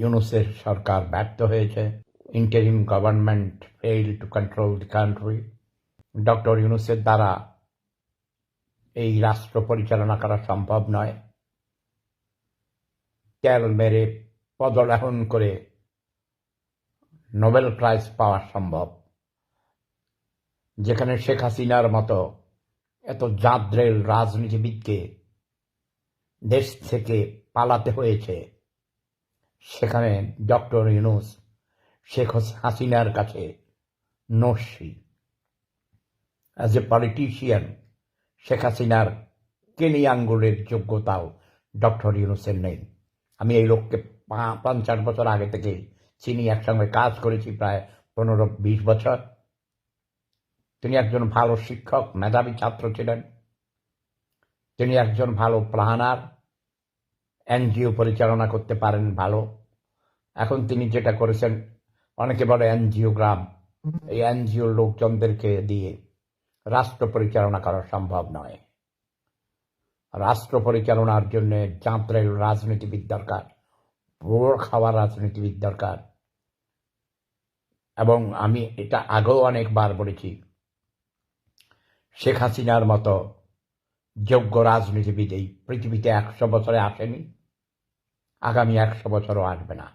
ইউনুসের সরকার ব্যর্থ হয়েছে। Interim government fail to control the country doctor ইউনুসের দ্বারা এই রাষ্ট্র পরিচালনা করা সম্ভব নয়। তেল মেরে পদলাহন করে নোবেল প্রাইজ পাওয়া সম্ভব। যেখানে শেখ হাসিনার মতো এত জাদ্রেল রাজনীতিবিদকে দেশ থেকে পালাতে হয়েছে। সেখানে ডক্টর ইউনুস শেখ হাসিনার কাছে নস্যি। অ্যাজ এ পলিটিশিয়ান শেখ হাসিনার কেনি আঙ্গুলের যোগ্যতাও ডক্টর ইউনুসের নেই। আমি এই লোককে পাঁচ চার বছর আগে থেকে চিনি, একসঙ্গে কাজ করেছি প্রায় পনেরো বিশ বছর। তিনি একজন ভালো শিক্ষক, মেধাবী ছাত্র ছিলেন। তিনি একজন ভালো প্লানার এনজিও পরিচালনা করতে পারেন ভালো। এখন তিনি যেটা করেছেন, অনেকে বলে এনজিও গ্রাম এই এনজিও লোকজনদেরকে দিয়ে রাষ্ট্র পরিচালনা করা সম্ভব নয়। রাষ্ট্র পরিচালনার জন্য জাঁতরের রাজনীতিবিদ দরকার, ভোর খাওয়া রাজনীতিবিদ দরকার। এবং আমি এটা আগেও অনেকবার বলেছি, শেখ হাসিনার মতো যোগ্য রাজনীতিবিদ এই পৃথিবীতে একশো বছরে আসেনি। আগামী একশো বছরও আসবে না।